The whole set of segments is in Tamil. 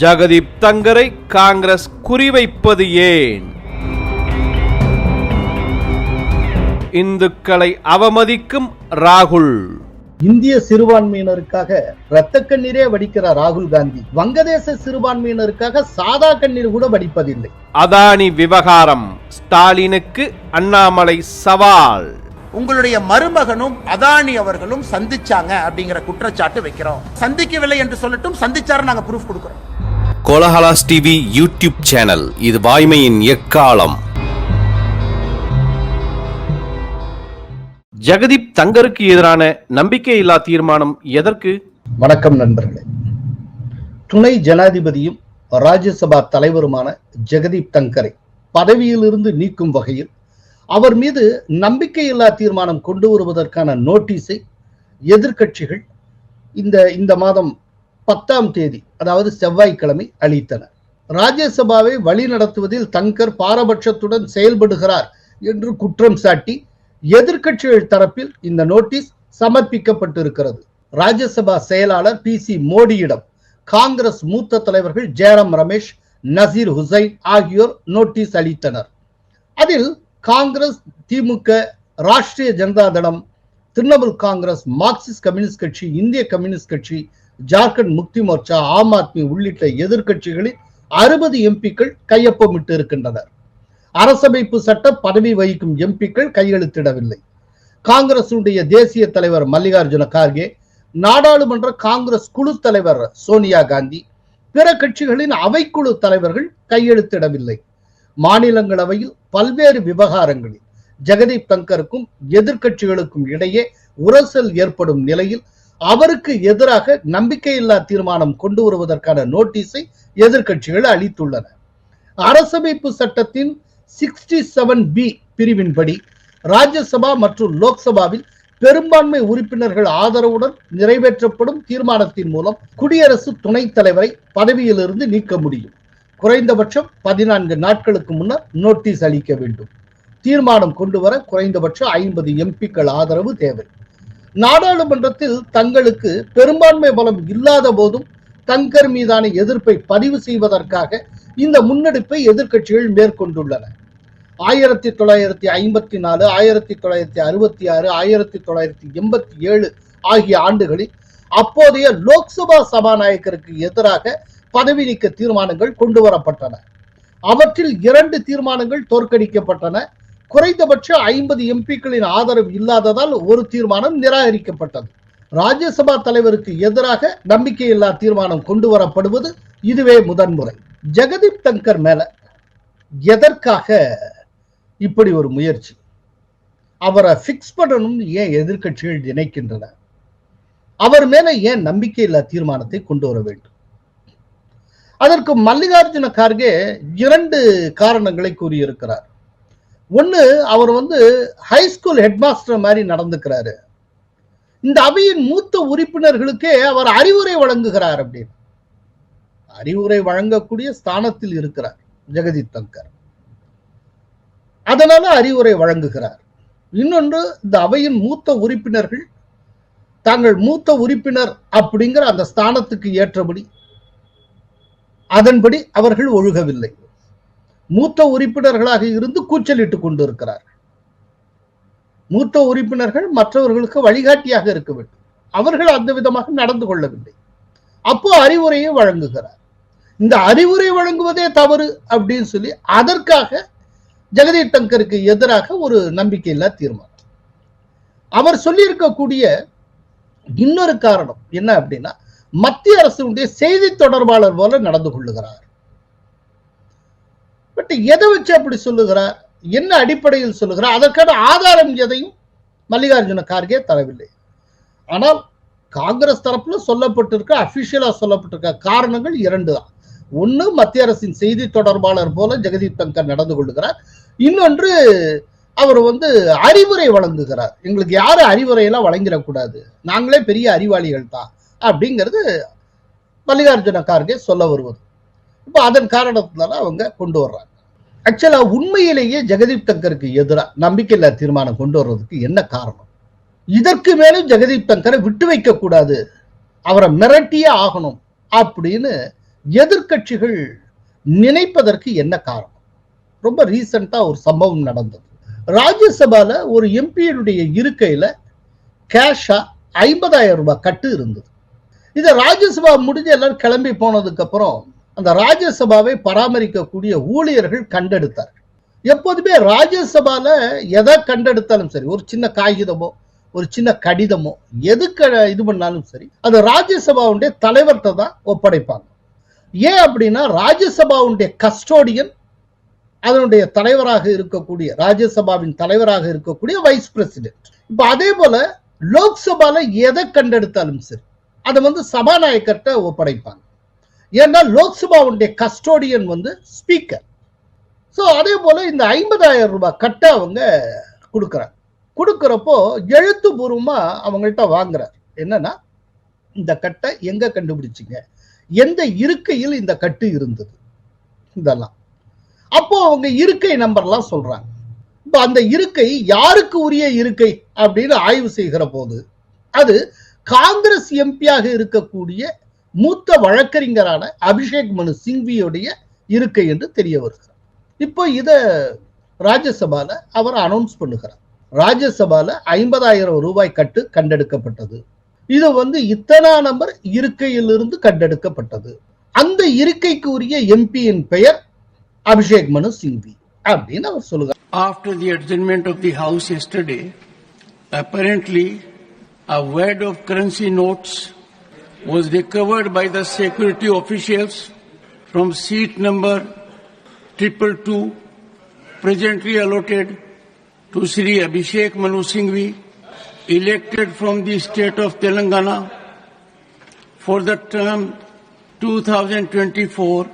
ஜெகதீப் தங்கரை காங்கிரஸ் குறிவைப்பது ஏன்? இந்துக்களை அவமதிக்கும் ராகுல். இந்திய சிறுபான்மையினருக்காக இரத்த கண்ணீரே வடிக்கிற ராகுல் காந்தி வங்கதேச சிறுபான்மையினருக்காக சாதா கண்ணீர் கூட வடிப்பதில்லை. அதானி விவகாரம் ஸ்டாலினுக்கு அண்ணாமலை சவால். உங்களுடைய மருமகனும் அதானி அவர்களும் சந்திச்சாங்க அப்படிங்கிற குற்றச்சாட்டு வைக்கிறோம். சந்திக்கவில்லை என்று சொல்லட்டும் சந்திச்சாரு நாங்க ப்ரூஃப் கொடுக்கிறோம். கோலஹலாஸ் டிவி யூடியூப் சேனல் இது வாய்மையின் எக்காலம். ஜெகதீப் தங்கருக்கு எதிரான நம்பிக்கையில்லா தீர்மானம் எதற்கு? வணக்கம் நண்பர்களே. துணை ஜனாதிபதியும் ராஜ்யசபா தலைவருமான ஜெகதீப் தங்கரை பதவியிலிருந்து நீக்கும் வகையில் அவர் மீது நம்பிக்கையில்லா தீர்மானம் கொண்டு வருவதற்கான நோட்டீஸை எதிர்க்கட்சிகள் இந்த இந்த மாதம் பத்தாம் தேதி அதாவது செவ்வாய்க்கிழமை அளித்தனர் ராஜ்யசபாவை வழிநடத்துவதில் தங்கர் பாரபட்சத்துடன் செயல்படுகிறார் என்று குற்றம் சாட்டி எதிர்கட்சிகள் தரப்பில் இந்த நோட்டீஸ் சமர்ப்பிக்கப்பட்டிருக்கிறது. ராஜ்யசபா செயலாளர் பி சி மோடியிடம் காங்கிரஸ் மூத்த தலைவர்கள் ஜெயராம் ரமேஷ் நசீர் ஹுசைன் ஆகியோர் நோட்டீஸ் அளித்தனர். அதில் காங்கிரஸ் திமுக ராஷ்டிரிய ஜனதா தளம் திரிணாமுல் காங்கிரஸ் மார்க்சிஸ்ட் கம்யூனிஸ்ட் கட்சி இந்திய கம்யூனிஸ்ட் கட்சி ஜார்க்கண்ட் முக்தி மோர்ச்சா ஆம் ஆத்மி உள்ளிட்ட எதிர்க்கட்சிகளில் அறுபது எம்பிக்கள் கையொப்பமிட்டு இருக்கின்றனர் அரசமைப்பு சட்ட பதவி வகிக்கும் எம்பிக்கள் கையெழுத்திடவில்லை. காங்கிரசுடைய தேசிய தலைவர் மல்லிகார்ஜுன கார்கே நாடாளுமன்ற காங்கிரஸ் குழு தலைவர் சோனியா காந்தி பிற கட்சிகளின் அவைக்குழு தலைவர்கள் கையெழுத்திடவில்லை. மாநிலங்களவையில் பல்வேறு விவகாரங்களில் ஜெகதீப் தங்கருக்கும் எதிர்க்கட்சிகளுக்கும் இடையே உரசல் ஏற்படும் நிலையில் அவருக்கு எதிராக நம்பிக்கையில்லா தீர்மானம் கொண்டு வருவதற்கான நோட்டீஸை எதிர்க்கட்சிகள் அளித்துள்ளன. அரசமைப்பு சட்டத்தின் சிக்ஸ்டி செவன் பி பிரிவின்படி ராஜ்யசபா மற்றும் லோக்சபாவில் பெரும்பான்மை உறுப்பினர்கள் ஆதரவுடன் நிறைவேற்றப்படும் தீர்மானத்தின் மூலம் குடியரசு துணைத் தலைவரை பதவியிலிருந்து நீக்க முடியும். குறைந்தபட்சம் பதினான்கு நாட்களுக்கு முன்னர் நோட்டீஸ் அளிக்க வேண்டும். தீர்மானம் கொண்டு வர குறைந்தபட்சம் ஐம்பது எம்பிக்கள் ஆதரவு தேவை. நாடாளுமன்றத்தில் தங்களுக்கு பெரும்பான்மை பலம் இல்லாத போதும் தங்கர் மீதான எதிர்ப்பை பதிவு செய்வதற்காக இந்த முன்னெடுப்பை எதிர்க்கட்சிகள் மேற்கொண்டுள்ளன. ஆயிரத்தி தொள்ளாயிரத்தி ஐம்பத்தி நாலு ஆயிரத்தி தொள்ளாயிரத்தி அறுபத்தி ஆறு ஆயிரத்தி தொள்ளாயிரத்தி எண்பத்தி ஏழு ஆகிய ஆண்டுகளில் அப்போதைய லோக்சபா சபாநாயகருக்கு எதிராக பதவி நீக்க தீர்மானங்கள் கொண்டு வரப்பட்டன அவற்றில் இரண்டு தீர்மானங்கள் தோற்கடிக்கப்பட்டன. குறைந்தபட்ச ஐம்பது எம்பிக்களின் ஆதரவு இல்லாததால் ஒரு தீர்மானம் நிராகரிக்கப்பட்டது. ராஜ்யசபா தலைவருக்கு எதிராக நம்பிக்கையில்லா தீர்மானம் கொண்டு வரப்படுவது இதுவே முதன்முறை. ஜெகதீப் தங்கர் மேல எதற்காக இப்படி ஒரு முயற்சி? அவரை ஃபிக்ஸ் பண்ணணும்னு ஏன் எதிர்க்கட்சிகள் நினைக்கின்றன? அவர் மேல ஏன் நம்பிக்கையில்லா தீர்மானத்தை கொண்டு வர வேண்டும்? அதற்கு மல்லிகார்ஜுன கார்கே இரண்டு காரணங்களை கூறியிருக்கிறார். ஒன்று அவர் வந்து ஹைஸ்கூல் ஹெட்மாஸ்டர் மாதிரி நடந்துக்கிறாரு. இந்த அவையின் மூத்த உறுப்பினர்களுக்கே அவர் அறிவுரை வழங்குகிறார் அப்படின்னு. அறிவுரை வழங்கக்கூடிய ஸ்தானத்தில் இருக்கிறார் ஜெகதீப் தங்கர். அதனால அறிவுரை வழங்குகிறார். இன்னொன்று இந்த அவையின் மூத்த உறுப்பினர்கள் தாங்கள் மூத்த உறுப்பினர் அப்படிங்கிற அந்த ஸ்தானத்துக்கு ஏற்றபடி அதன்படி அவர்கள் ஒழுகவில்லை. மூத்த உறுப்பினர்களாக இருந்து கூச்சலிட்டுக் கொண்டிருக்கிறார். மூத்த உறுப்பினர்கள் மற்றவர்களுக்கு வழிகாட்டியாக இருக்க வேண்டும். அவர்கள் அந்த விதமாக நடந்து கொள்ளவில்லை. அப்போ அறிவுரையை வழங்குகிறார். இந்த அறிவுரை வழங்குவதே தவறு அப்படின்னு சொல்லி அதற்காக ஜெகதீப் தங்கருக்கு எதிராக ஒரு நம்பிக்கையில்லா தீர்மானம். அவர் சொல்லியிருக்கக்கூடிய இன்னொரு காரணம் என்ன அப்படின்னா மத்திய அரசுடைய செய்தி தொடர்பாளர் போல நடந்து கொள்ளுகிறார். பட் எதை வச்சு அப்படி சொல்லுகிறார்? என்ன அடிப்படையில் சொல்லுகிறார்? அதற்கான ஆதாரம் எதையும் மல்லிகார்ஜுன கார்கே தரவில்லை. ஆனால் காங்கிரஸ் தரப்புல சொல்லப்பட்டிருக்க அபிஷியலா சொல்லப்பட்டிருக்க காரணங்கள் இரண்டு தான். ஒன்று மத்திய அரசின் செய்தி தொடர்பாளர் போல ஜெகதீப் தங்கர் நடந்து கொள்ளுகிறார். இன்னொன்று அவர் வந்து அறிவுரை வழங்குகிறார். எங்களுக்கு யாரும் அறிவுரையெல்லாம் வழங்கிடக்கூடாது. நாங்களே பெரிய அறிவாளிகள் தான். அப்படிங்கிறது மல்லிகார்ஜுன கார்கே சொல்ல வருவது. இப்போ அதன் காரணத்தினால அவங்க கொண்டு வர்றாங்க. ஆக்சுவலா உண்மையிலேயே ஜெகதீப் தங்கருக்கு எதிராக நம்பிக்கையில்லா தீர்மானம் கொண்டு வர்றதுக்கு என்ன காரணம்? இதற்கு மேலும் ஜெகதீப் தங்கரை விட்டு வைக்க கூடாது. அவரை மிரட்டியே ஆகணும் அப்படின்னு எதிர்கட்சிகள் நினைப்பதற்கு என்ன காரணம்? ரொம்ப ரீசண்டா ஒரு சம்பவம் நடந்தது. ராஜ்யசபால ஒரு எம்பியினுடைய இருக்கையில கேஷா ஐம்பதாயிரம் ரூபாய் கட்டு இருந்தது. இதை ராஜ்யசபா முடிஞ்சு எல்லாரும் கிளம்பி போனதுக்கு அப்புறம் அந்த ராஜ்யசபாவை பராமரிக்கக்கூடிய ஊழியர்கள் கண்டெடுத்தார் எப்போதுமே ராஜ்யசபால எதை கண்டெடுத்தாலும் சரி ஒரு சின்ன காகிதமோ ஒரு சின்ன கடிதமோ எதுக்கு இது பண்ணாலும் சரி அது ராஜ்யசபாவுடைய தலைவர்கிட்ட தான் ஒப்படைப்பாங்க. ஏன் அப்படின்னா ராஜ்யசபாவுடைய கஸ்டோடியன் அதனுடைய தலைவராக இருக்கக்கூடிய ராஜ்யசபாவின் தலைவராக இருக்கக்கூடிய வைஸ் பிரசிடென்ட். இப்ப அதே போல லோக்சபால எதை கண்டெடுத்தாலும் சரி அதை வந்து சபாநாயகர்கிட்ட ஒப்படைப்பாங்க. ஏன்னா லோக்சபாவுடைய கஸ்டோடியன் வந்து ஸ்பீக்கர். ஸோ அதே போல் இந்த ஐம்பதாயிரம் ரூபாய் கட்ட அவங்க கொடுக்குறாங்க கொடுக்குறப்போ எழுத்துப்பூர்வமா அவங்கள்ட்ட வாங்குறார். என்னன்னா இந்த கட்டை எங்கே கண்டுபிடிச்சிங்க? எந்த இருக்கையில் இந்த கட்டு இருந்தது? இதெல்லாம். அப்போ அவங்க இருக்கை நம்பர்லாம் சொல்றாங்க. இப்போ அந்த இருக்கை யாருக்கு உரிய இருக்கை அப்படின்னு ஆய்வு செய்கிற போது அது காங்கிரஸ் எம்பியாக இருக்கக்கூடிய மூத்த வழக்கறிஞரான அபிஷேக் மனு சிங்வியுடைய இருக்கை என்று தெரிய வருகிறார் இப்போ இத ராஜ்யசபால அவர் அனௌன்ஸ் பண்ணுகிறார். ராஜ்யசபால ஐம்பதாயிரம் ரூபாய் கட்டு கண்டெடுக்கப்பட்டது. இது வந்து இத்தனா நம்பர் இருக்கையிலிருந்து கண்டெடுக்கப்பட்டது. அந்த இருக்கைக்கு உரிய எம்பியின் பெயர் அபிஷேக் மனு சிங்வி அப்படின்னு அவர் சொல்லுகிறார். After the adjournment of the House yesterday, apparently a wad of currency notes was recovered by the security officials from seat number triple two, presently allotted to Sri Abhishek Manu Singhvi, elected from the state of Telangana for the term 2024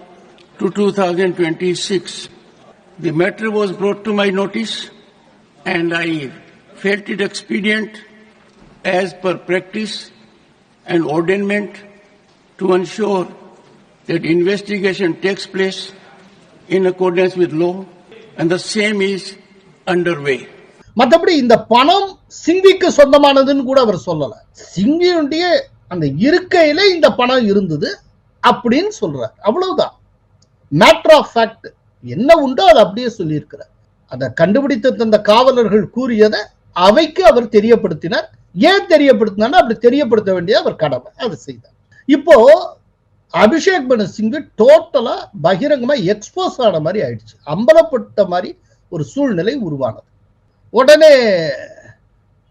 to 2026. The matter was brought to my notice and I felt it expedient as per practice and ordainment to ensure that investigation takes place in accordance with law and the same is underway. மற்றபடி இந்த பணம் சிங்கிக்கு சொந்தமானதுன்னு கூட அவர் சொல்லல. சிங்கியுடைய அந்த இருக்கையில இந்த பணம் இருந்தது அப்படின்னு சொல்றார். அவ்வளவுதான். மேட்ரு ஆஃப் ஃபேக்ட் என்ன உண்டோ அதை அப்படியே சொல்லியிருக்கிறார். அதை கண்டுபிடித்து தந்த காவலர்கள் கூறியதை அவைக்கு அவர் தெரியப்படுத்தினார். ஏன் தெரியப்படுத்தினா அப்படி தெரியப்படுத்த வேண்டிய அவர் கடமை. அதை செய்தார். இப்போ அபிஷேக் பனு சிங்கு டோட்டலா பகிரங்கமா எக்ஸ்போஸ் ஆன மாதிரி ஆயிடுச்சு. அம்பலப்பட்ட மாதிரி ஒரு சூழ்நிலை உருவானது. உடனே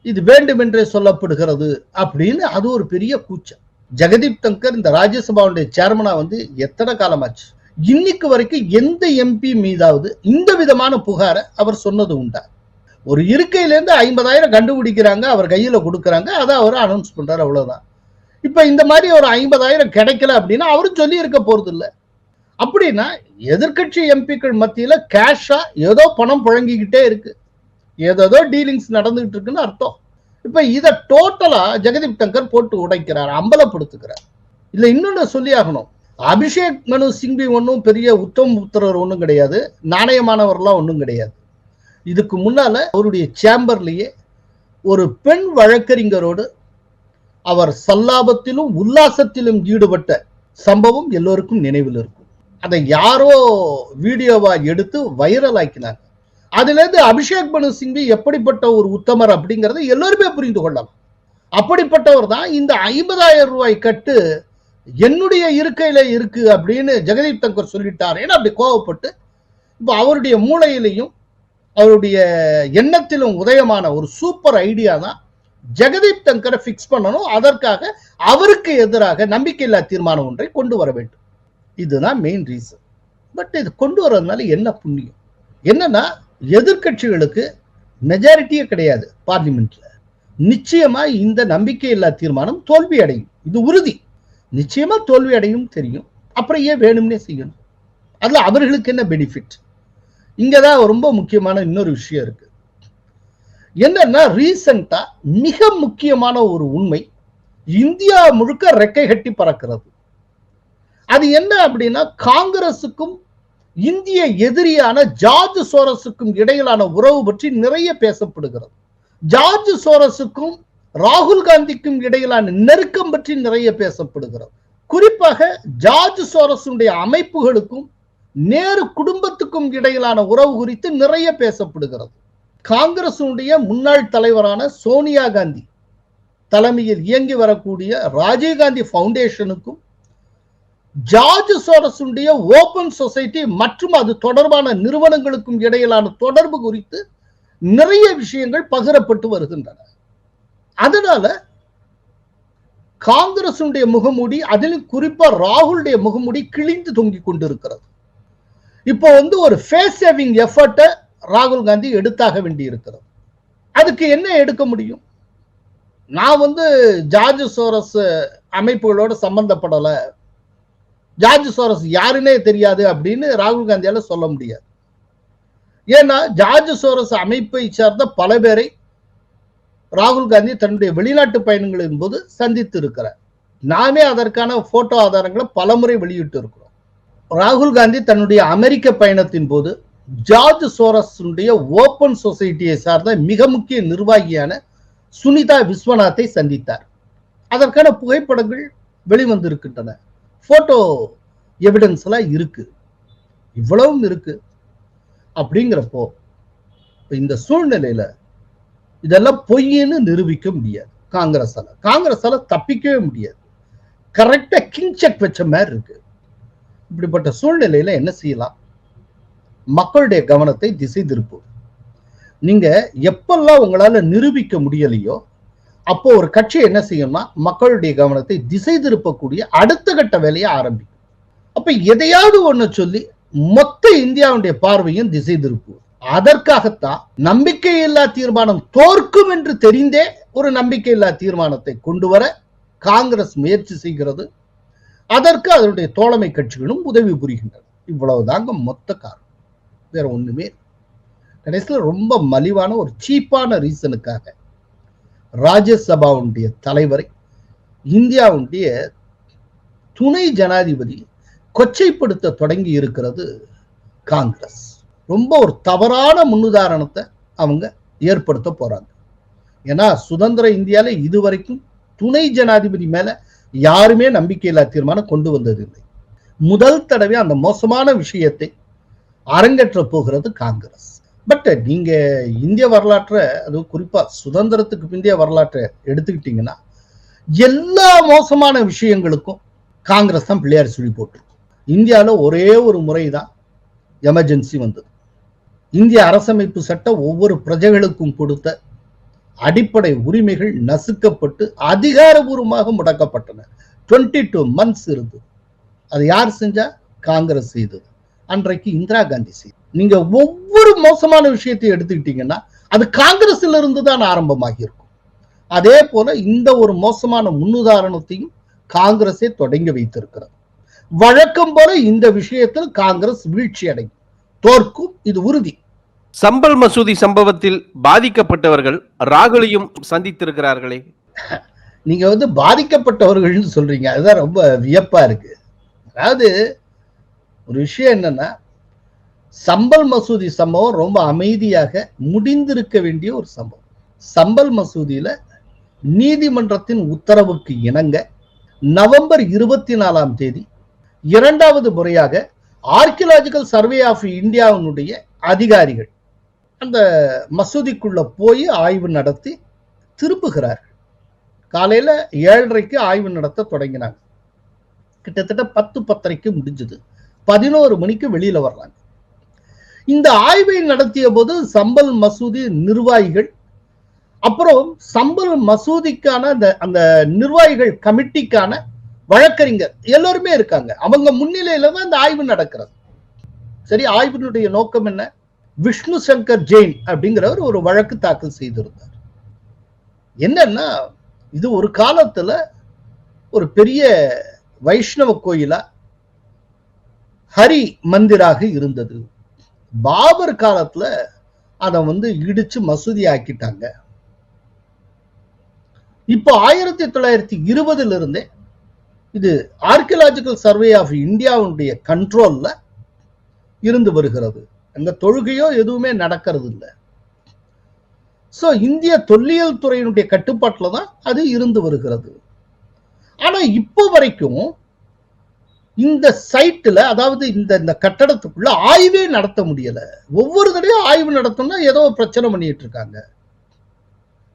இது வேண்டுமென்றே சொல்லப்படுகிறது அப்படின்னு அது ஒரு பெரிய கூச்சம். ஜெகதீப் தங்கர் இந்த ராஜ்யசபாவுடைய சேர்மனா வந்து எத்தனை காலமாச்சு? இன்னைக்கு வரைக்கும் எந்த எம்பி மீதாவது இந்த விதமான புகாரை அவர் சொன்னது உண்டா? ஒரு இருக்கையிலேருந்து ஐம்பதாயிரம் கண்டுபிடிக்கிறாங்க அவர் கையில் கொடுக்குறாங்க அதை அவர் அனௌன்ஸ் பண்ணுறாரு அவ்வளோதான் இப்போ இந்த மாதிரி ஒரு ஐம்பதாயிரம் கிடைக்கல அப்படின்னா அவரும் சொல்லியிருக்க போகிறது இல்லை அப்படின்னா எதிர்க்கட்சி எம்பிக்கள் மத்தியில் கேஷாக ஏதோ பணம் புழங்கிக்கிட்டே இருக்கு. ஏதோ டீலிங்ஸ் நடந்துகிட்டு இருக்குன்னு அர்த்தம். இப்போ இதை டோட்டலாக ஜெகதீப் தங்கர் போட்டு உடைக்கிறார் அம்பலப்படுத்துகிறார். இல்லை இன்னொன்று சொல்லி ஆகணும் அபிஷேக் மனு சிங்வி ஒன்றும் பெரிய உத்தம புத்திரர் ஒன்றும் கிடையாது நாணயமானவர்லாம் ஒன்றும் கிடையாது. இதுக்கு முன்னால அவருடைய சேம்பர்லயே ஒரு பெண் வழக்கறிஞரோடு அவர் சல்லாபத்திலும் உல்லாசத்திலும் ஈடுபட்ட சம்பவம் எல்லோருக்கும் நினைவில் இருக்கும். அதை யாரோ வீடியோவா எடுத்து வைரல் ஆக்கினாங்க அதுலேருந்து அபிஷேக் பனு சிங்வி எப்படிப்பட்ட ஒரு உத்தமர் அப்படிங்கிறத எல்லோருமே புரிந்து கொள்ளலாம். அப்படிப்பட்டவர் தான் இந்த ஐம்பதாயிரம் ரூபாய் கட்டு என்னுடைய இருக்கையில இருக்கு அப்படின்னு ஜெகதீப் தங்கர் சொல்லிட்டார். ஏன்னா அப்படி கோவப்பட்டு இப்போ அவருடைய மூளையிலையும் அவருடைய எண்ணத்திலும் உதயமான ஒரு சூப்பர் ஐடியா தான் ஜெகதீப் தங்கரை பிக்ஸ் பண்ணணும். அதற்காக அவருக்கு எதிராக நம்பிக்கையில்லா தீர்மானம் ஒன்றை கொண்டு வர வேண்டும். இதுதான் மெயின் ரீசன் பட் இது கொண்டு வர்றதுனால என்ன புண்ணியம்? என்னன்னா எதிர்க்கட்சிகளுக்கு மெஜாரிட்டியே கிடையாது பார்லிமெண்ட்ல நிச்சயமா இந்த நம்பிக்கையில்லா தீர்மானம் தோல்வி அடையும். இது உறுதி. நிச்சயமா தோல்வி அடையும் தெரியும். அப்புறம் ஏன் வேணும்னே செய்யணும். அதுல அவர்களுக்கு என்ன பெனிஃபிட் இங்கதான் ரொம்ப முக்கியமான இன்னொரு விஷயம் இருக்கு. என்னன்னா ரீசண்டா மிக முக்கியமான ஒரு உண்மை இந்தியா முழுக்க ரெக்கை கட்டி பறக்கிறது. அது என்ன அப்படின்னா காங்கிரசுக்கும் இந்திய எதிரியான ஜார்ஜ் சோரஸுக்கும் இடையிலான உறவு பற்றி நிறைய பேசப்படுகிறது. ஜார்ஜ் சோரஸுக்கும் ராகுல் காந்திக்கும் இடையிலான நெருக்கம் பற்றி நிறைய பேசப்படுகிறது. குறிப்பாக ஜார்ஜ் சோரஸுடைய அமைப்புகளுக்கும் நேரு குடும்பத்துக்கும் இடையிலான உறவு குறித்து நிறைய பேசப்படுகிறது. காங்கிரசுடைய முன்னாள் தலைவரான சோனியா காந்தி தலைமையில் இயங்கி வரக்கூடிய ராஜீவ்காந்தி ஃபவுண்டேஷனுக்கும் ஜார்ஜ் சோரஸுடைய ஓபன் சொசைட்டி மற்றும் அது தொடர்பான நிறுவனங்களுக்கும் இடையிலான தொடர்பு குறித்து நிறைய விஷயங்கள் பகிரப்பட்டு வருகின்றன. அதனால காங்கிரசுடைய முகமூடி அதிலும் குறிப்பா ராகுலுடைய முகமூடி கிழிந்து தொங்கிக் கொண்டிருக்கிறது. இப்போ வந்து ஒரு ஃபேஸ் சேவிங் எஃபர்ட்டை ராகுல் காந்தி எடுத்தாக வேண்டி இருக்கிறது அதுக்கு என்ன எடுக்க முடியும்? நான் வந்து ஜார்ஜ் சோரஸ் அமைப்புகளோட சம்பந்தப்படலை. ஜார்ஜ் சோரஸ் யாருன்னே தெரியாது அப்படின்னு ராகுல் காந்தியால சொல்ல முடியாது. ஏன்னா ஜார்ஜ் சோரஸ் அமைப்பை சார்ந்த பல பேரை ராகுல் காந்தி தன்னுடைய வெளிநாட்டு பயணங்களின் போது சந்தித்து இருக்கிறார் நாமே அதற்கான போட்டோ ஆதாரங்களை பலமுறை வெளியிட்டு இருக்கிறோம் ராகுல் காந்தி தன்னுடைய அமெரிக்க பயணத்தின் போது ஜார்ஜ் சோரஸுடைய ஓபன் சொசைட்டியை சார்ந்த மிக முக்கிய நிர்வாகியான சுனிதா விஸ்வநாத்தை சந்தித்தார். அதற்கான புகைப்படங்கள் வெளிவந்திருக்கின்றன. போட்டோ எவிடன்ஸ் எல்லாம் இருக்கு. இவ்வளவும் இருக்கு. அப்படிங்கிறப்போ இந்த சூழ்நிலையில இதெல்லாம் பொய்ன்னு நிரூபிக்க முடியாது. காங்கிரஸால. காங்கிரஸால தப்பிக்கவே முடியாது. கரெக்டா கிங் செக் வச்ச மாதிரி இருக்கு. இப்படிப்பட்ட சூழ்நிலையில என்ன செய்யலாம்? மக்களுடைய கவனத்தை திசை திருப்பும் நீங்க எப்பெல்லாம் உங்களால நிரூபிக்க முடியலையோ அப்போ ஒரு கட்சி என்ன செய்யும்னா மக்களுடைய கவனத்தை திசை திருப்பக்கூடிய அடுத்த கட்ட வேலையை ஆரம்பிக்கும். அப்ப எதையாவது ஒண்ணு சொல்லி மொத்த இந்தியாவுடைய பார்வையும் திசை திருப்பும். அதற்காகத்தான் நம்பிக்கையில்லா தீர்மானம் தோற்கும் என்று தெரிந்தே ஒரு நம்பிக்கையில்லா தீர்மானத்தை கொண்டு வர காங்கிரஸ் முயற்சி செய்கிறது. அதற்கு அதனுடைய தோழமை கட்சிகளும் உதவி புரிகின்றன. இவ்வளவுதாங்க மொத்த காரணம். வேற ஒண்ணுமே இல்லை. ரொம்ப மலிவான ஒரு சீப்பான ரீசனுக்காக ராஜ்யசபாவுடைய தலைவரை இந்தியாவுடைய துணை ஜனாதிபதி கொச்சைப்படுத்த தொடங்கி இருக்கிறது காங்கிரஸ். ரொம்ப ஒரு தவறான முன்னுதாரணத்தை அவங்க ஏற்படுத்த போறாங்க. ஏன்னா சுதந்திர இந்தியாவில் இதுவரைக்கும் துணை ஜனாதிபதி மேல யாருமே நம்பிக்கையில்லா தீர்மானம் கொண்டு வந்ததில்லை. முதல் தடவை அந்த மோசமான விஷயத்தை அரங்கேற்ற போகிறது காங்கிரஸ். பட் நீங்க இந்திய வரலாற்றை அது குறிப்பா சுதந்திரத்துக்கு பிந்தைய வரலாற்றை எடுத்துக்கிட்டீங்கன்னா எல்லா மோசமான விஷயங்களுக்கும் காங்கிரஸ் தான் பிள்ளையார் சொல்லி போட்டிருக்கும் இந்தியாவில் ஒரே ஒரு முறை தான் எமர்ஜென்சி வந்தது. இந்திய அரசமைப்பு சட்டம் ஒவ்வொரு பிரஜைகளுக்கும் கொடுத்த அடிப்படை உரிமைகள் நசுக்கப்பட்டு அதிகாரபூர்வமாக முடக்கப்பட்டன. டுவெண்ட்டி டூ மந்த்ஸ் இருந்தது. அது யார் செஞ்சா? காங்கிரஸ் செய்தது. அன்றைக்கு இந்திரா காந்தி செய்தது. நீங்க ஒவ்வொரு மோசமான விஷயத்தையும் எடுத்துக்கிட்டீங்கன்னா அது காங்கிரஸ்ல இருந்து தான் ஆரம்பமாகி இருக்கும் அதே போல இந்த ஒரு மோசமான முன்னுதாரணத்தையும் காங்கிரஸே தொடங்கி வைத்திருக்கிறது. வழக்கம் போல இந்த விஷயத்தில் காங்கிரஸ் வீழ்ச்சி அடையும் தோற்கும். இது உறுதி. சம்பல் மசூதி சம்பவத்தில் பாதிக்கப்பட்டவர்கள் ராகுலையும் சந்தித்திருக்கிறார்களே. நீங்க வந்து பாதிக்கப்பட்டவர்கள்னு சொல்றீங்க. அதுதான் ரொம்ப வியப்பா இருக்கு. அதாவது ஒரு விஷயம் என்னன்னா சம்பல் மசூதி சம்பவம் ரொம்ப அமைதியாக முடிந்திருக்க வேண்டிய ஒரு சம்பவம். சம்பல் மசூதியில நீதிமன்றத்தின் உத்தரவுக்கு இணங்க நவம்பர் இருபத்தி நாலாம் தேதி இரண்டாவது முறையாக ஆர்கியலாஜிக்கல் சர்வே ஆஃப் இந்தியாவினுடைய அதிகாரிகள் அந்த மசூதிக்குள்ள போய் ஆய்வு நடத்தி திரும்புகிறார்கள் காலையில ஏழரைக்கு ஆய்வு நடத்த தொடங்கினாங்க. கிட்டத்தட்ட பத்து பத்தரைக்கு முடிஞ்சது. பதினோரு மணிக்கு வெளியில வர்றாங்க. இந்த ஆய்வை நடத்திய போது சம்பல் மசூதி நிர்வாகிகள் அப்புறம் சம்பல் மசூதிக்கான அந்த அந்த நிர்வாகிகள் கமிட்டிக்கான வழக்கறிஞர் எல்லாருமே இருக்காங்க. அவங்க முன்னிலையில தான் இந்த ஆய்வு நடக்கிறது. சரி ஆய்வினுடைய நோக்கம் என்ன? விஷ்ணு சங்கர் ஜெயின் அப்படிங்கிறவர் ஒரு வழக்கு தாக்கல் செய்திருந்தார். என்னன்னா இது ஒரு காலத்துல ஒரு பெரிய வைஷ்ணவ கோயிலா ஹரி மந்திராக இருந்தது. பாபர் காலத்துல அதை வந்து இடிச்சு மசூதி ஆக்கிட்டாங்க இப்போ ஆயிரத்தி தொள்ளாயிரத்தி இருபதுல இருந்தே இது ஆர்கியலாஜிக்கல் சர்வே ஆஃப் இந்தியாவுடைய கண்ட்ரோல்ல இருந்து வருகிறது. அங்க தொழுகையோ எதுவுமே நடக்கிறது இல்லை சோ இந்திய தொல்லியல் துறையினுடைய கட்டுப்பாட்டில் தான் அது இருந்து வருகிறது. ஆனா இப்போ வரைக்கும் இந்த சைட்டில் அதாவது இந்த இந்த கட்டடத்துக்குள்ள ஆய்வே நடத்த முடியல. ஒவ்வொரு தடையும் ஆய்வு நடத்தணும்னா ஏதோ பிரச்சனை பண்ணிட்டு இருக்காங்க.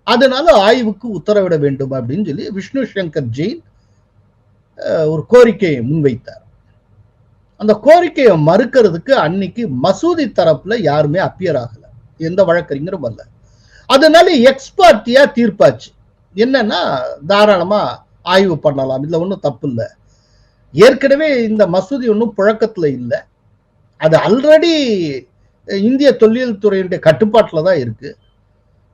அதனால ஆய்வுக்கு உத்தரவிட வேண்டும் அப்படின்னு சொல்லி விஷ்ணு சங்கர் ஜெயின் ஒரு கோரிக்கையை முன்வைத்தார். அந்த கோரிக்கையை மறுக்கிறதுக்கு அன்னைக்கு மசூதி தரப்புல யாருமே அப்பியர் ஆகல. எந்த வழக்கறிஞரும் வரல. அதனால எக்ஸ்பர்ட்டியா தீர்ப்பாச்சு. என்னன்னா தாராளமா ஆய்வு பண்ணலாம். இதுல ஒன்றும் தப்பு இல்லை. ஏற்கனவே இந்த மசூதி ஒன்றும் புழக்கத்துல இல்லை. அது ஆல்ரெடி இந்திய தொல்லியல் துறையினுடைய கட்டுப்பாட்டில் தான் இருக்கு.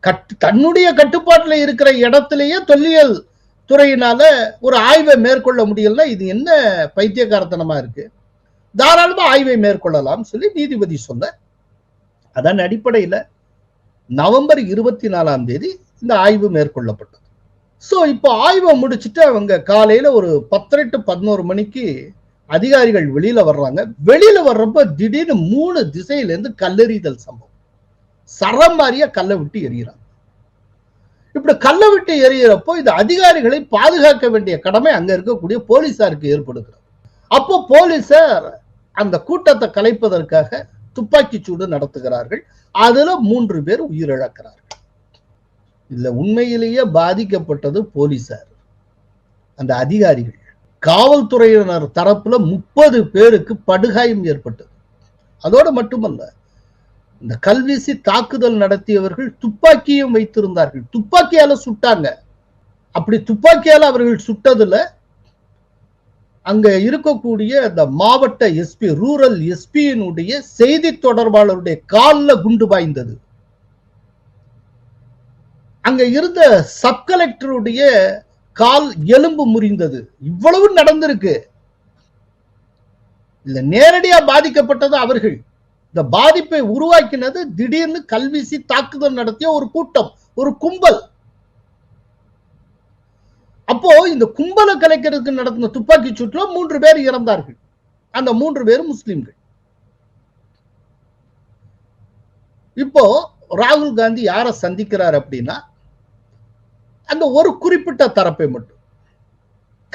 கட்டு தன்னுடைய கட்டுப்பாட்டில் இருக்கிற இடத்துலயே தொல்லியல் துறையினால ஒரு ஆய்வை மேற்கொள்ள முடியலன்னா இது என்ன பைத்தியகாரத்தனமா இருக்கு? தாராளமா ஆய்வை மேற்கொள்ளலாம் சொல்லி நீதிபதி சொல்ல அதன் அடிப்படையில் நவம்பர் இருபத்தி நாலாம் தேதி இந்த ஆய்வு மேற்கொள்ளப்பட்டது. ஸோ இப்போ ஆய்வை முடிச்சுட்டு அவங்க காலையில ஒரு பத்தரை டு பதினோரு மணிக்கு அதிகாரிகள் வெளியில வர்றாங்க. வெளியில வர்றப்ப திடீர்னு மூணு திசையில இருந்து கல்லெறிதல் சம்பவம். சரம் மாதிரியா கல்லை விட்டு எறிகிறாங்க. இப்படி கல்லை விட்டு எறிகிறப்போ இது அதிகாரிகளை பாதுகாக்க வேண்டிய கடமை அங்க இருக்கக்கூடிய போலீசாருக்கு ஏற்படுகிறது. அப்போ போலீசார் அந்த கூட்டத்தை கலைப்பதற்காக துப்பாக்கி சூடு நடத்துகிறார்கள். அதுல மூன்று பேர் உயிரிழக்கிறார்கள். இதுல உண்மையிலேயே பாதிக்கப்பட்டது போலீசார். அந்த அதிகாரிகள். காவல்துறையினர் தரப்புல முப்பது பேருக்கு படுகாயம் ஏற்பட்டது. அதோடு மட்டுமல்ல இந்த கல்வீசி தாக்குதல் நடத்தியவர்கள் துப்பாக்கியும் வைத்திருந்தார்கள். துப்பாக்கியால சுட்டாங்க. அப்படி துப்பாக்கியால அவர்கள் சுட்டதுல அங்க இருக்கக்கூடிய அந்த மாவட்ட எஸ்பி ரூரல் எஸ்பியினுடைய செய்தி தொடர்பாளருடைய கால்ல குண்டு பாய்ந்தது. அங்க இருந்த சப் கலெக்டருடைய கால் எலும்பு முறிந்தது. இவ்வளவு நடந்திருக்கு. இல்ல நேரடியா பாதிக்கப்பட்டது அவர்கள். இந்த பாதிப்பை உருவாக்கினது திடீர்னு கல்வீசி தாக்குதல் நடத்திய ஒரு கூட்டம் ஒரு கும்பல். அப்போ இந்த கும்பலை கலைக்கிறதுக்கு நடந்த துப்பாக்கி சூட்டுல மூன்று பேர் இறந்தார்கள். அந்த மூன்று பேரும் முஸ்லிம்கள். இப்போ ராகுல் காந்தி யாரை சந்திக்கிறார் அப்படின்னா அந்த ஒரு குறிப்பிட்ட தரப்பை மட்டும்.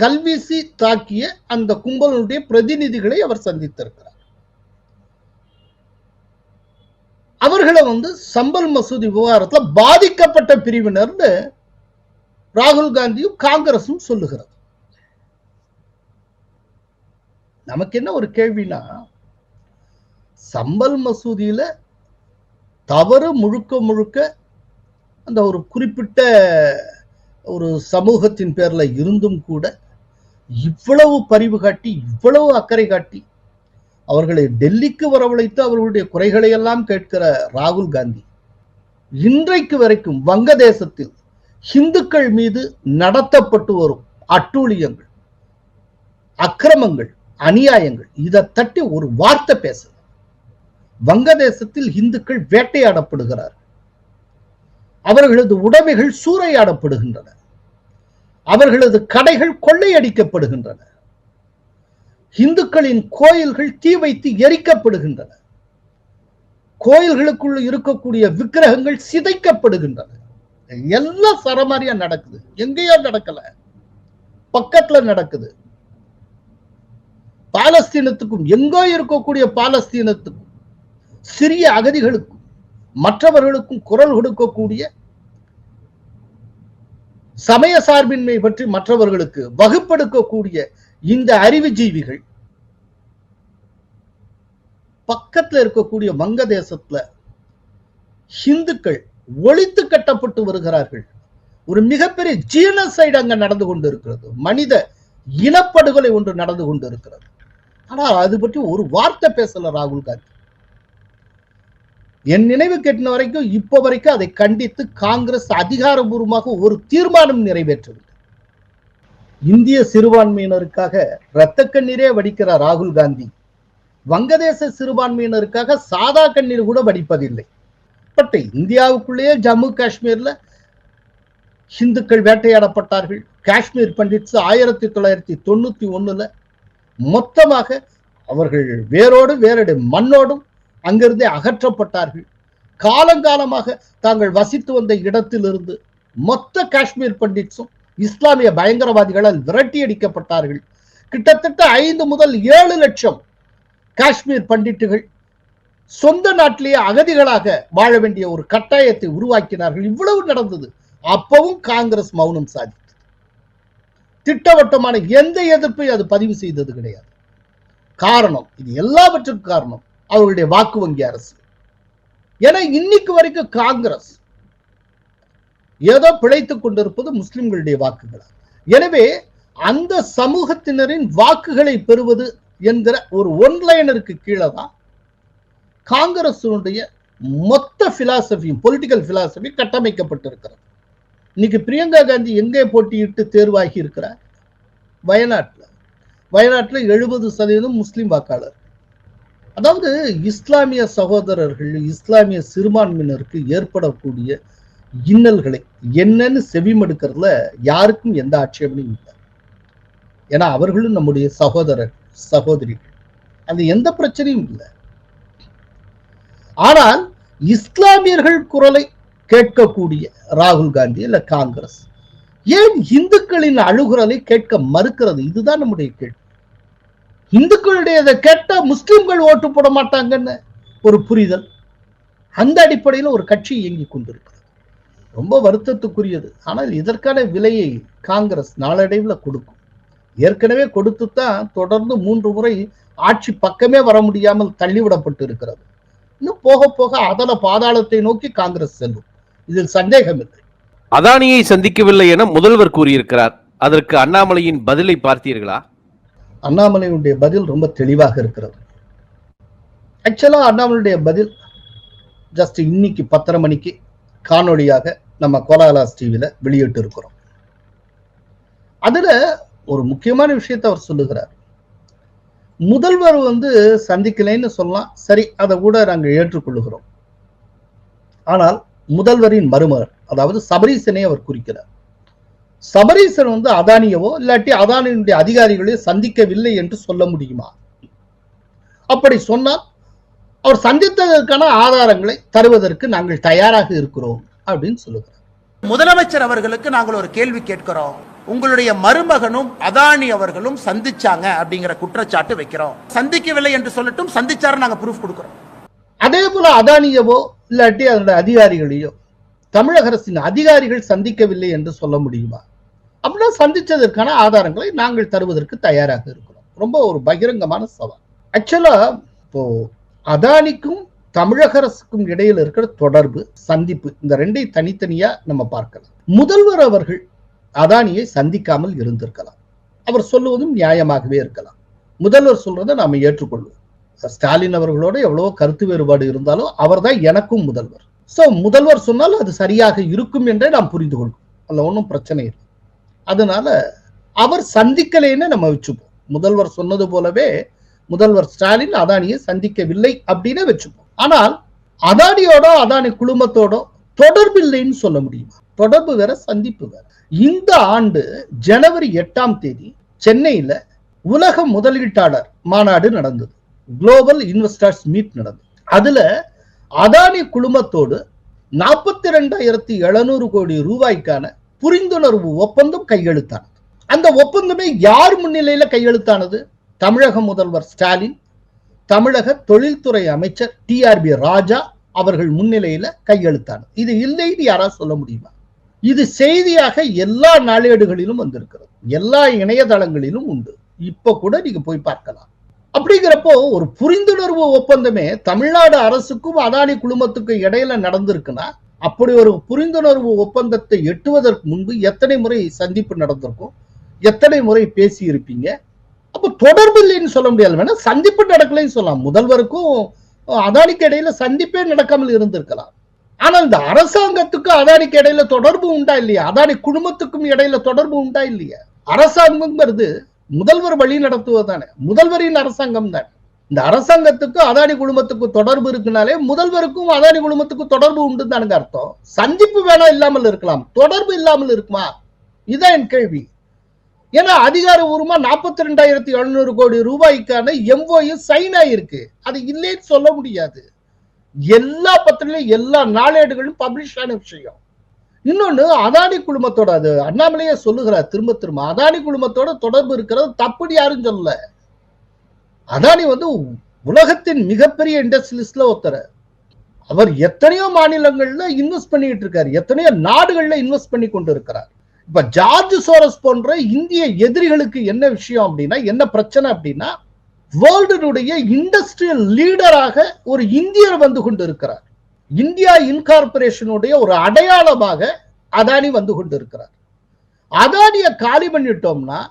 கல்வீசி தாக்கிய அந்த கும்பலனுடைய பிரதிநிதிகளை அவர் சந்தித்திருக்கிறார். அவர்களை வந்து சம்பல் மசூதி விவகாரத்தில் பாதிக்கப்பட்ட பிரிவினர்னு ராகுல் காந்தியும் காங்கிரசும் சொல்லுகிறது. நமக்கு என்ன ஒரு கேள்வினா சம்பல் மசூதியில தவறு முழுக்க முழுக்க அந்த ஒரு குறிப்பிட்ட ஒரு சமூகத்தின் பேர்ல இருந்தும் கூட இவ்வளவு பரிவு காட்டி இவ்வளவு அக்கறை காட்டி அவர்களை டெல்லிக்கு வரவழைத்து அவர்களுடைய குறைகளை எல்லாம் கேட்கிற ராகுல் காந்தி இன்றைக்கு வரைக்கும் வங்கதேசத்தில் ஹிந்துக்கள் மீது நடத்தப்பட்டு வரும் அட்டூழியங்கள் அக்கிரமங்கள் அநியாயங்கள் இதை தட்டி ஒரு வார்த்தை பேச வங்கதேசத்தில் இந்துக்கள் வேட்டையாடப்படுகிறார் அவர்களது உடைமைகள் சூறையாடப்படுகின்றன. அவர்களது கடைகள் கொள்ளையடிக்கப்படுகின்றன. இந்துக்களின் கோயில்கள் தீ வைத்து எரிக்கப்படுகின்றன. கோயில்களுக்குள்ள இருக்கக்கூடிய விக்கிரகங்கள் சிதைக்கப்படுகின்றன. எல்லாம் சரமாரியா நடக்குது. எங்கேயோ நடக்கல. பக்கத்துல நடக்குது. பாலஸ்தீனத்துக்கும் எங்கோ இருக்கக்கூடிய பாலஸ்தீனத்துக்கும் சிறிய அகதிகளுக்கும் மற்றவர்களுக்கும் குரல் கொடுக்கக்கூடிய சமய சார்பின்மை பற்றி மற்றவர்களுக்கு வகுப்பெடுக்கக்கூடிய இந்த அறிவுஜீவிகள் பக்கத்துல இருக்கக்கூடிய வங்கதேசத்துல ஹிந்துக்கள் ஒழித்து கட்டப்பட்டு வருகிறார்கள். ஒரு மிகப்பெரிய ஜீனசைடு அங்க நடந்து கொண்டு இருக்கிறது மனித இனப்படுகொலை ஒன்று நடந்து கொண்டு இருக்கிறது ஆனா அது பற்றி ஒரு வார்த்தை பேசல ராகுல் காந்தி. என் நினைவு கெட்டின வரைக்கும் இப்ப வரைக்கும் அதை கண்டித்து காங்கிரஸ் அதிகாரபூர்வமாக ஒரு தீர்மானம் நிறைவேற்றவில்லை. இந்திய சிறுபான்மையினருக்காக இரத்த கண்ணீரே வடிக்கிறார் ராகுல் காந்தி வங்கதேச சிறுபான்மையினருக்காக சாதா கண்ணீர் கூட வடிப்பதில்லை. பட் இந்தியாவுக்குள்ளேயே ஜம்மு காஷ்மீர்ல ஹிந்துக்கள் வேட்டையாடப்பட்டார்கள். காஷ்மீர் பண்டிட்ஸ் ஆயிரத்தி தொள்ளாயிரத்தி தொண்ணூத்தி ஒண்ணுல மொத்தமாக அவர்கள் வேரோடு வேரடு மண்ணோடும் அங்கிருந்தே அகற்றப்பட்டார்கள். காலங்காலமாக தாங்கள் வசித்து வந்த இடத்திலிருந்து மொத்த காஷ்மீர் பண்டிட்ஸும் இஸ்லாமிய பயங்கரவாதிகளால் விரட்டி அடிக்கப்பட்டார்கள். கிட்டத்தட்ட ஐந்து முதல் ஏழு லட்சம் காஷ்மீர் பண்டிட்டுகள் சொந்த நாட்டிலேயே அகதிகளாக வாழ வேண்டிய ஒரு கட்டாயத்தை உருவாக்கினார்கள். இவ்வளவு நடந்தது. அப்பவும் காங்கிரஸ் மௌனம் சாதித்தது. திட்டவட்டமான எந்த எதிர்ப்பையும் அது பதிவு செய்தது கிடையாது. காரணம் இது எல்லாவற்றுக்கும் காரணம் அவர்களுடைய வாக்கு வங்கி அரசு. ஏன்னா இன்னைக்கு வரைக்கும் காங்கிரஸ் ஏதோ பிழைத்துக் கொண்டிருப்பது முஸ்லிம்களுடைய வாக்குகள். எனவே அந்த சமூகத்தினரின் வாக்குகளை பெறுவது என்கிற ஒரு ஒன்லைனருக்கு கீழே தான் காங்கிரஸுடைய மொத்த பிலாசபியும் பொலிட்டிக்கல் பிலாசபி கட்டமைக்கப்பட்டிருக்கிறது. இன்னைக்கு பிரியங்கா காந்தி எங்கே போட்டியிட்டு தேர்வாகி இருக்கிறார்? வயநாட்டில். வயநாட்டில் எழுபது சதவீதம் முஸ்லீம் வாக்காளர் அதாவது இஸ்லாமிய சகோதரர்கள் இஸ்லாமிய சிறுபான்மையினருக்கு ஏற்படக்கூடிய இன்னல்களை என்னன்னு செவிமடுக்கிறதுல யாருக்கும் எந்த ஆட்சேபனையும் இல்லை. ஏன்னா அவர்களும் நம்முடைய சகோதரர் சகோதரிகள். அது எந்த பிரச்சனையும் இல்லை. ஆனால் இஸ்லாமியர்கள் குரலை கேட்கக்கூடிய ராகுல் காந்தி இல்ல காங்கிரஸ். ஏன் இந்துக்களின் அழுகுரலை கேட்க மறுக்கிறது? இதுதான் நம்முடைய கேள்வி. இந்துக்களுடைய கேட்டா முஸ்லிம்கள் ஓட்டு போட மாட்டாங்கன்னு ஒரு புரிதல் அந்த அடிப்படையில் ஒரு கட்சி இயங்கிக் கொண்டிருக்கிறது. ரொம்ப வருத்தத்துக்குரியது. ஆனால் இதற்கான விலையை காங்கிரஸ் நாளடைவில் கொடுக்கும். ஏற்கனவே கொடுத்து தான் தொடர்ந்து மூன்று முறை ஆட்சி பக்கமே வர முடியாமல் தள்ளிவிடப்பட்டு இருக்கிறது இன்னும் போக போக அதல பாதாளத்தை நோக்கி காங்கிரஸ் செல்லும். இதில் சந்தேகம் இல்லை அதானியை சந்திக்கவில்லை என முதல்வர் கூறியிருக்கிறார். அதற்கு அண்ணாமலையின் பதிலை பார்த்தீர்களா? அண்ணாமலையுடைய பதில் ரொம்ப தெளிவாக இருக்கிறது. ஆக்சுவலா அண்ணாமலையுடைய பதில் ஜஸ்ட் இன்னைக்கு பத்தரை மணிக்கு காணொளியாக நம்ம கோலாலாஸ் டிவியில வெளியிட்டு இருக்கிறோம் அதுல ஒரு முக்கியமான விஷயத்தை அவர் சொல்லுகிறார். முதல்வர் வந்து சந்திக்கலைன்னு சொல்லலாம் சரி அதை கூட நாங்கள் ஏற்றுக்கொள்ளுகிறோம். ஆனால் முதல்வரின் மருமகன் அதாவது சபரீசனை அவர் குறிக்கிறார். சபரீசன் வந்து அதானியவோ இல்லாட்டி அதானியினுடைய அதிகாரிகளையோ சந்திக்கவில்லை என்று சொல்ல முடியுமா? அப்படி சொன்னால் அவர் சந்தித்ததற்கான ஆதாரங்களை தருவதற்கு நாங்கள் தயாராக இருக்கிறோம் அப்படின்னு சொல்லுகிறார். முதலமைச்சர் அவர்களுக்கு நாங்கள் ஒரு கேள்வி கேட்கிறோம். உங்களுடைய மருமகனும் அதானி அவர்களும் சந்திச்சாங்க அப்படிங்கிற குற்றச்சாட்டு வைக்கிறோம். சந்திக்கவில்லை என்று சொல்லட்டும் சந்திச்சாரு நாங்க ப்ரூஃப் கொடுக்கிறோம். அதே போல அதானியவோ இல்லாட்டி அதனுடைய அதிகாரிகளையோ தமிழக அரசின் அதிகாரிகள் சந்திக்கவில்லை என்று சொல்ல முடியுமா? அப்படின்னா சந்திச்சதற்கான ஆதாரங்களை நாங்கள் தருவதற்கு தயாராக இருக்கிறோம். ரொம்ப ஒரு பகிரங்கமான சவால். ஆக்சுவலா இப்போ அதானிக்கும் தமிழக அரசுக்கும் இடையில இருக்கிற தொடர்பு சந்திப்பு இந்த ரெண்டை தனித்தனியா நம்ம பார்க்கலாம். முதல்வர் அவர்கள் அதானியை சந்திக்காமல் இருந்திருக்கலாம். அவர் சொல்லுவதும் நியாயமாகவே இருக்கலாம். முதல்வர் சொல்றதை நாம ஏற்றுக்கொள்வோம். ஸ்டாலின் அவர்களோட எவ்வளவோ கருத்து வேறுபாடு இருந்தாலும் அவர்தான் எனக்கும் முதல்வர். சோ முதல்வர் சொன்னால் அது சரியாக இருக்கும் என்றே நாம் புரிந்து கொள்வோம். அதுல ஒன்றும் பிரச்சனை இல்லை. அதனால அவர் சந்திக்கலைன்னு நம்ம வச்சுப்போம். முதல்வர் சொன்னது போலவே முதல்வர் ஸ்டாலின் அதானியை சந்திக்கவில்லை அப்படின்னு வச்சுப்போம். ஆனால் அதானியோட அதானி குழுமத்தோட தொடர்பு இல்லைன்னு சொல்ல முடியுமா? தொடர்பு வேற சந்திப்பு வேற. இந்த ஆண்டு ஜனவரி எட்டாம் தேதி சென்னையில உலக முதலீட்டாளர் மாநாடு நடந்தது. குளோபல் இன்வெஸ்டர்ஸ் மீட் நடந்தது. அதுல அதானி குழுமத்தோடு நாற்பத்தி ரெண்டாயிரத்தி எழுநூறு கோடி ரூபாய்க்கான புரிந்துணர்வு ஒப்பந்தம் கையெழுத்தானது. அந்த ஒப்பந்தமே யார் முன்னிலையில கையெழுத்தானது? தமிழக முதல்வர் ஸ்டாலின் தமிழக தொழில்துறை அமைச்சர் டிஆர்பி ராஜா அவர்கள் முன்னிலையில கையெழுத்தானது. இது இல்லைன்னு யாராவது சொல்ல முடியுமா? இது செய்தியாக எல்லா நாளேடுகளிலும் வந்திருக்கிறது. எல்லா இணையதளங்களிலும் உண்டு. இப்ப கூட நீங்க போய் பார்க்கலாம். அப்படிங்கிறப்போ ஒரு புரிந்துணர்வு ஒப்பந்தமே தமிழ்நாடு அரசுக்கும் அதானி குழுமத்துக்கும் இடையில நடந்திருக்குன்னா அப்படி ஒரு புரிந்துணர்வு ஒப்பந்தத்தை எட்டுவதற்கு முன்பு எத்தனை முறை சந்திப்பு நடந்திருக்கும்? எத்தனை முறை பேசி இருப்பீங்க அப்ப தொடர்பு இல்லைன்னு சொல்ல முடியாது. வேணா சந்திப்பு நடக்கலைன்னு சொல்லலாம். முதல்வருக்கும் அதானிக்கு இடையில சந்திப்பே நடக்காமல் இருந்திருக்கலாம். ஆனால் இந்த அரசாங்கத்துக்கும் அதானிக்கு இடையில தொடர்பு உண்டா இல்லையா? அதானி குடும்பத்துக்கும் இடையில தொடர்பு உண்டா இல்லையா? அரசாங்கம்ங்கிறது முதல்வர் வழி நடத்துவதானே முதல்வரின் அரசாங்கம் தானே. இந்த அரசாங்கத்துக்கும் அதானி குழுமத்துக்கும் தொடர்பு இருக்குனாலே முதல்வருக்கும் அதானி குழுமத்துக்கும் தொடர்பு உண்டு தானுங்க அர்த்தம். சந்திப்பு வேணா இல்லாமல் இருக்கலாம். தொடர்பு இல்லாமல் இருக்குமா? இதான் என் கேள்வி. ஏன்னா அதிகாரபூர்வமா நாற்பத்தி ரெண்டாயிரத்தி எழுநூறு கோடி ரூபாய்க்கான எம்ஓயு சைன் ஆயிருக்கு. அது இல்லைன்னு சொல்ல முடியாது. எல்லா பத்திரிகையும் எல்லா நாளேடுகளும் பப்ளிஷ் ஆன விஷயம். இன்னொன்னு அதானி குழுமத்தோட அது அண்ணாமலையே சொல்லுகிறார் திரும்ப திரும்ப அதானி குழுமத்தோட தொடர்பு இருக்கிறது தப்புன்னு யாரும் சொல்லல. அதானி வந்து உலகத்தின் மிகப்பெரிய இண்டஸ்ட்ரியலிஸ்ட்ல ஒருத்தர். அவர் எத்தனையோ மாநிலங்கள்ல இன்வெஸ்ட் பண்ணிட்டு இருக்காரு எத்தனையோ நாடுகள்ல இன்வெஸ்ட் பண்ணி கொண்டு இருக்கிறார். இப்ப ஜார்ஜ் சோரஸ் போன்ற இந்திய எதிரிகளுக்கு என்ன விஷயம் அப்படின்னா என்ன பிரச்சனை அப்படின்னா வேர்ல்டுடைய இண்டஸ்ட்ரியல் லீடராக ஒரு இந்தியர் வந்து கொண்டு இருக்கிறார் இந்தியா இன்கார்பரேஷனுடைய ஒரு அடையாளமாக அதானி வந்து கொண்டு இருக்கிறார் காலி பண்ணிட்டோம்னா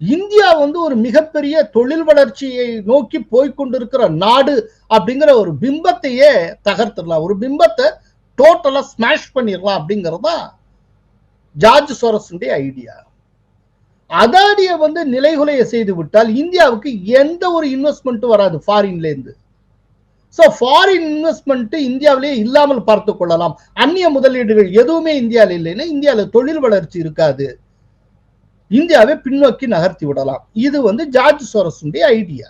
இந்தியா வந்து ஒரு மிகப்பெரிய தொழில் வளர்ச்சியை நோக்கி போய்கொண்டிருக்கிற நாடு அப்படிங்கிற ஒரு பிம்பத்தையே தகர்த்துடலாம். ஒரு பிம்பத்தை டோட்டலாக ஸ்மாஷ் பண்ணிடலாம் அப்படிங்கிறது தான் ஜார்ஜ் சோரஸுடைய ஐடியா அதானியை வந்து நிலைகுலைய செய்து விட்டால் இந்தியாவுக்கு எந்த ஒரு இன்வெஸ்ட்மெண்ட்டும் வராது ஃபாரின்லேருந்து ஸோ ஃபாரின் இன்வெஸ்ட்மெண்ட்டு இந்தியாவிலேயே இல்லாமல் பார்த்து கொள்ளலாம். அந்நிய முதலீடுகள் எதுவுமே இந்தியாவில் இல்லைன்னா இந்தியாவில் தொழில் வளர்ச்சி இருக்காது. இந்தியாவை பின்னோக்கி நகர்த்தி விடலாம். இது வந்து ஜார்ஜ் சோரஸுடைய ஐடியா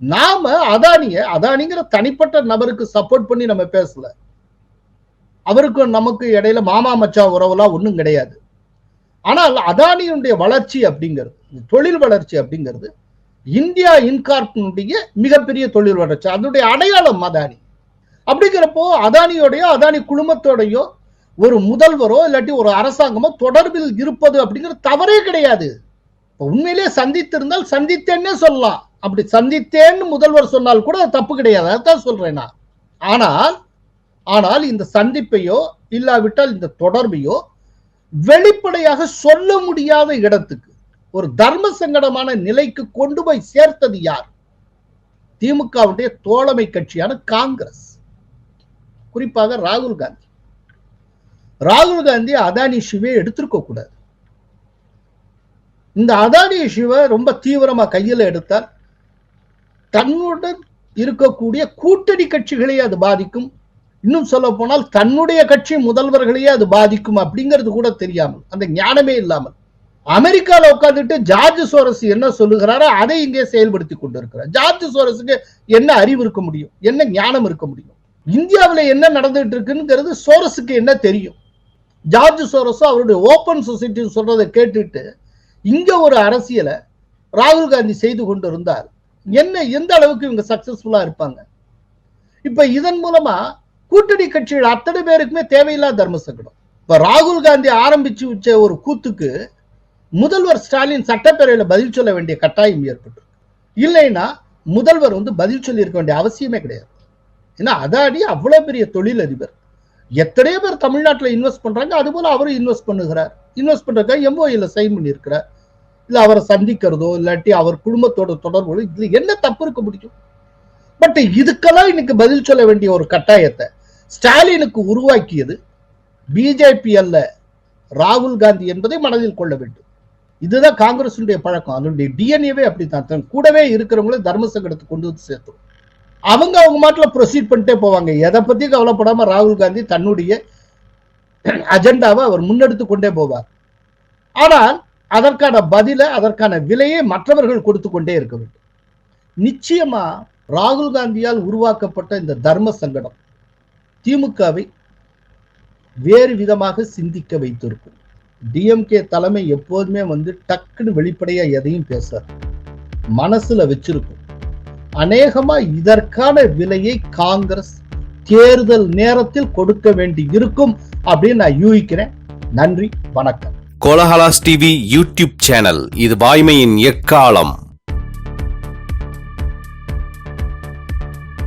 நாம அதானிய அதானிங்கிற தனிப்பட்ட நபருக்கு சப்போர்ட் பண்ணி நம்ம பேசல. அவருக்கும் நமக்கு இடையில மாமா மச்சா உறவுலாம் ஒன்றும் கிடையாது. ஆனால் அதானியுடைய வளர்ச்சி அப்படிங்கிறது தொழில் வளர்ச்சி அப்படிங்கிறது இந்தியா இன்கார்பினுடைய மிகப்பெரிய தொழில் வளர்ச்சி அதனுடைய அடையாளம் அதானி. அப்படிங்கிறப்போ அதானியோடையோ அதானி குழுமத்தோடையோ ஒரு முதல்வரோ இல்லாட்டி ஒரு அரசாங்கமோ தொடர்பில் இருப்பது அப்படிங்கிறது தவறே கிடையாது. உண்மையிலேயே சந்தித்திருந்தால் சந்தித்தேன்னே சொல்லலாம். அப்படி சந்தித்தேன்னு முதல்வர் சொன்னால் கூட அது தப்பு கிடையாது. அதான் சொல்றேன் நான். ஆனால் ஆனால் இந்த சந்திப்பையோ இல்லாவிட்டால் இந்த தொடர்பையோ வெளிப்படையாக சொல்ல முடியாத இடத்துக்கு ஒரு தர்ம சங்கடமான நிலைக்கு கொண்டு போய் சேர்த்தது யார்? திமுகவுடைய தோழமை கட்சியான காங்கிரஸ். குறிப்பாக ராகுல் காந்தி. ராகுல் காந்தி அதானி இஷ்யூவே எடுத்திருக்க கூடாது. இந்த அதானி இஷ்யூவை ரொம்ப தீவிரமா கையில் எடுத்தால் தன்னுடன் இருக்கக்கூடிய கூட்டணி கட்சிகளை அது பாதிக்கும். இன்னும் சொல்ல போனால் தன்னுடைய கட்சி முதல்வர்களையே அது பாதிக்கும் அப்படிங்கிறது கூட தெரியாமல் அந்த ஞானமே இல்லாமல். அமெரிக்காவில் உட்காந்துட்டு ஜார்ஜ் சோரஸ் என்ன சொல்லுகிறாரோ அதை இங்கே செயல்படுத்தி கொண்டிருக்கிறார். ஜார்ஜ் சோரஸுக்கு என்ன அறிவு இருக்க முடியும்? என்ன ஞானம் இருக்க முடியும்? இந்தியாவில் என்ன நடந்துட்டு இருக்குங்கிறது சோரஸுக்கு என்ன தெரியும்? ஜார்ஜ் சோரஸோ அவருடைய ஓப்பன் சொசைட்டி சொல்றதை கேட்டுட்டு இங்க ஒரு அரசியலை ராகுல் காந்தி செய்து கொண்டு இருந்தார் என்ன எந்த அளவுக்கு இவங்க சக்சஸ்ஃபுல்லா இருப்பாங்க? இப்ப இதன் மூலமா கூட்டணி கட்சிகள் அத்தனை பேருக்குமே தேவையில்லாத தர்ம சங்கடம். இப்ப ராகுல் காந்தி ஆரம்பிச்சு வச்ச ஒரு கூத்துக்கு முதல்வர் ஸ்டாலின் சட்டப்பேரவையில் பதில் சொல்ல வேண்டிய கட்டாயம் ஏற்பட்டு இல்லைன்னா முதல்வர் வந்து பதில் சொல்லி இருக்க வேண்டிய அவசியமே கிடையாது. ஏன்னா அதாடி அவ்வளவு பெரிய தொழிலதிபர் எத்தனையோ பேர் தமிழ்நாட்டில் இன்வெஸ்ட் பண்றாங்க அது போல அவரும் இன்வெஸ்ட் பண்ணுகிறார். இன்வெஸ்ட் பண்றதுக்காக எம்ஓஇல சைன் பண்ணியிருக்கிறார். இல்லை அவரை சந்திக்கிறதோ இல்லாட்டி அவர் குடும்பத்தோட தொடர்பு இதுல என்ன தப்பு இருக்க முடியும்? பட் இதுக்கெல்லாம் இன்னைக்கு பதில் சொல்ல வேண்டிய ஒரு கட்டாயத்தை ஸ்டாலினுக்கு உருவாக்கியது பிஜேபி அல்ல ராகுல் காந்தி என்பதை மனதில் கொள்ள வேண்டும். இதுதான் காங்கிரசுடைய பழக்கம். அதனுடைய டிஎன்ஏவே அப்படித்தான். தன் கூடவே இருக்கிறவங்கள தர்ம சங்கடத்தை கொண்டு வந்து சேர்த்தும். அவங்க அவங்க மாட்டில் ப்ரொசீட் பண்ணிட்டே போவாங்க. எதை பத்தி கவலைப்படாம ராகுல் காந்தி தன்னுடைய அஜெண்டாவை அவர் முன்னெடுத்து கொண்டே போவார். ஆனால் அதற்கான பதில அதற்கான விலையை மற்றவர்கள் கொடுத்து கொண்டே இருக்க வேண்டும். நிச்சயமா ராகுல் காந்தியால் உருவாக்கப்பட்ட இந்த தர்ம சங்கடம் திமுகவை வேறு விதமாக சிந்திக்க வைத்திருக்கும். டிஎம்கே தலைமை எப்போதுமே வந்து டக்குன்னு வெளிப்படையா எதையும் பேசாது. மனசுல வச்சிருக்கும். அநேகமா இதற்கான விலையை காங்கிரஸ் தேர்தல் நேரத்தில் கொடுக்க வேண்டி இருக்கும் அப்படின்னு நான் யூகிக்கிறேன். நன்றி வணக்கம். கோலஹலாஸ் டிவி யூடியூப் சேனல் இது வாய்மையின் எக்காலம்.